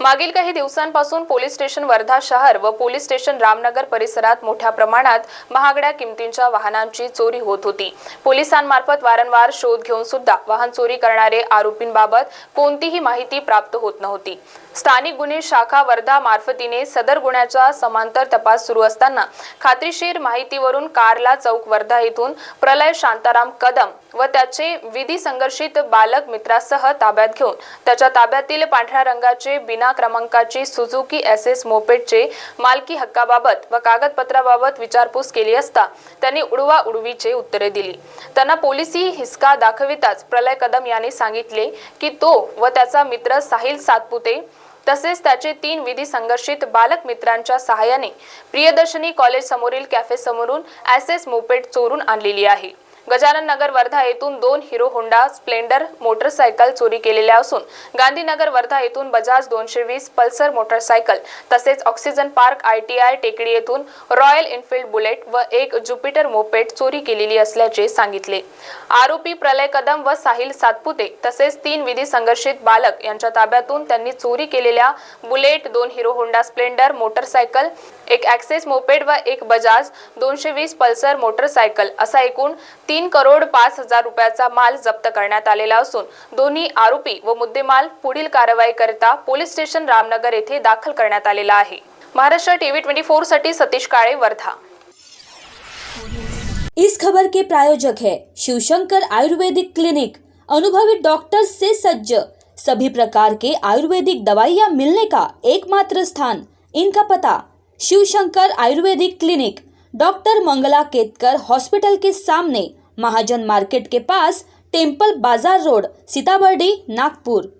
मागील काही दिवसांपासून पोलीस स्टेशन वर्धा शहर व पोलीस स्टेशन रामनगर परिसरात मोठ्या प्रमाणात महागड्या किमतींच्या वाहनांची चोरी होत होती. पोलिसांमार्फत वारंवार शोध घेऊन सुद्धा वाहन चोरी करणारे आरोपींबाबत कोणतीही माहिती प्राप्त होत नव्हती. स्थानिक गुन्हे शाखा वर्धा मार्फतीने सदर गुन्ह्याचा समांतर तपास सुरू असताना खात्रीशीर माहितीवरून कारला चौक वर्धा येथून प्रलय शांताराम कदम व त्याचे विधी संघर्षित बालक मित्रासह ताब्यात घेऊन त्याच्या ताब्यातील पांढऱ्या रंगाचे बिना क्रमांकाची सुझुकी एस एस मोपेडचे मालकी हक्काबाबत व कागदपत्राबाबत विचारपूस केली असता त्यांनी उडवा उडवीचे उत्तरे दिली. त्यांना पोलिसी हिसका दाखविताच प्रलय कदम यांनी सांगितले की तो व त्याचा मित्र साहिल सातपुते तसेच त्याचे तीन विधी संघर्षित बालक मित्रांच्या सहाय्याने प्रियदर्शनी कॉलेज समोरील कॅफे समोरून एस एस मोपेड चोरून आणलेली आहे. गजानन नगर वर्धा येथून दोन हिरो होंडा स्प्लेंडर मोटरसायकल चोरी केलेल्या असून गांधीनगर वर्धा येथून बजाज दोनशे वीस पल्सर मोटरसायकल तसेच oxygen park I T I टेकडी येथून रॉयल एनफिल्ड बुलेट व एक ज्युपिटर मोपेट चोरी केलेली असल्याचे सांगितले. आरोपी प्रलय कदम व साहिल सातपुते तसेच तीन विधी संघर्षित बालक यांच्या ताब्यातून त्यांनी चोरी केलेल्या बुलेट दोन हिरो होंडा स्प्लेंडर मोटरसायकल एक ॲक्सेस मोपेड व एक बजाज दोनशे वीस पल्सर मोटरसायकल असा एकूण तीन तीन करोड पाच हजार रुपयाचा माल जप्त करण्यात आलेला असून दोन्ही आरोपी व मुद्देमाल पुढील कारवाई करता पोलीस स्टेशन रामनगर येथे दाखल करण्यात आलेला आहे. महाराष्ट्र टीव्ही ट्वेंटी फोरसाठी सतीश काळे वर्धा. इस खबर के प्रायोजक है शिवशंकर आयुर्वेदिक क्लिनिक। अनुभवी डॉक्टर्स से सज्ज। सभी प्रकार के आयुर्वेदिक दवाइयाँ मिलने का एकमात्र स्थान। इनका पता Shivshankar Ayurvedic clinic doctor Mangala Ketkar hospital के सामने। महाजन मार्केट के pass temple bazaar road Sitabardi Nagpur.